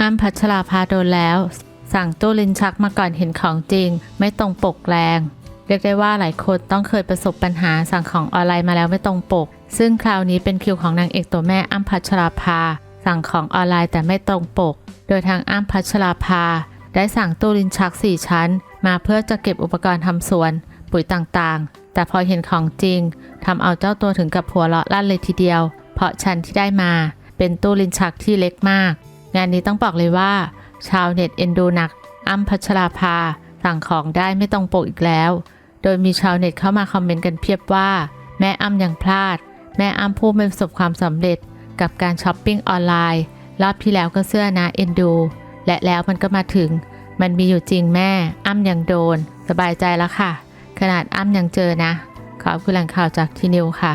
อ้ำพัชราภาโดนแล้ว สั่งตู้ลิ้นชักมาก่อนเห็นของจริง ไม่ตรงปกแรง เรียกได้ว่าหลายคนต้องเคยประสบปัญหาสั่งของออนไลน์มาแล้วไม่ตรงปก ซึ่งคราวนี้เป็นคิวของนางเอกตัวแม่อ้ำพัชราภา สั่งของออนไลน์แต่ไม่ตรงปก โดยทางอ้ำพัชราภา ได้สั่งตู้ลิ้นชัก 4 ชั้น มาเพื่อจะเก็บอุปกรณ์ทำสวน ปุ๋ยต่างๆ แต่พอเห็นของจริงทำเอาเจ้าตัวถึงกับหัวเราะลั่นเลยทีเดียว เพราะชั้นที่ได้มา เป็นตู้ลิ้นชักที่เล็กมาก งานนี้ต้องบอกเลยว่า ชาวเน็ตเอ็นดูหนักอ้ำพัชราภาสั่งของได้ไม่ตรงปกอีกแล้ว โดยมีชาวเน็ตเข้ามาคอมเมนต์กันเพียบว่า แม่อ้ำยังพลาด แม่อ้ำผู้ไม่ประสบความสำเร็จกับการช้อปปิ้งออนไลน์รอบที่แล้วก็เสื้อนะเอ็นดูและแล้วมันก็มาถึง มันมีอยู่จริงแม่ อ้ำยังโดน สบายใจแล้วค่ะ ขนาดอ้ำยังเจอนะ ขอบคุณแหล่งข่าวจากทีนิวค่ะ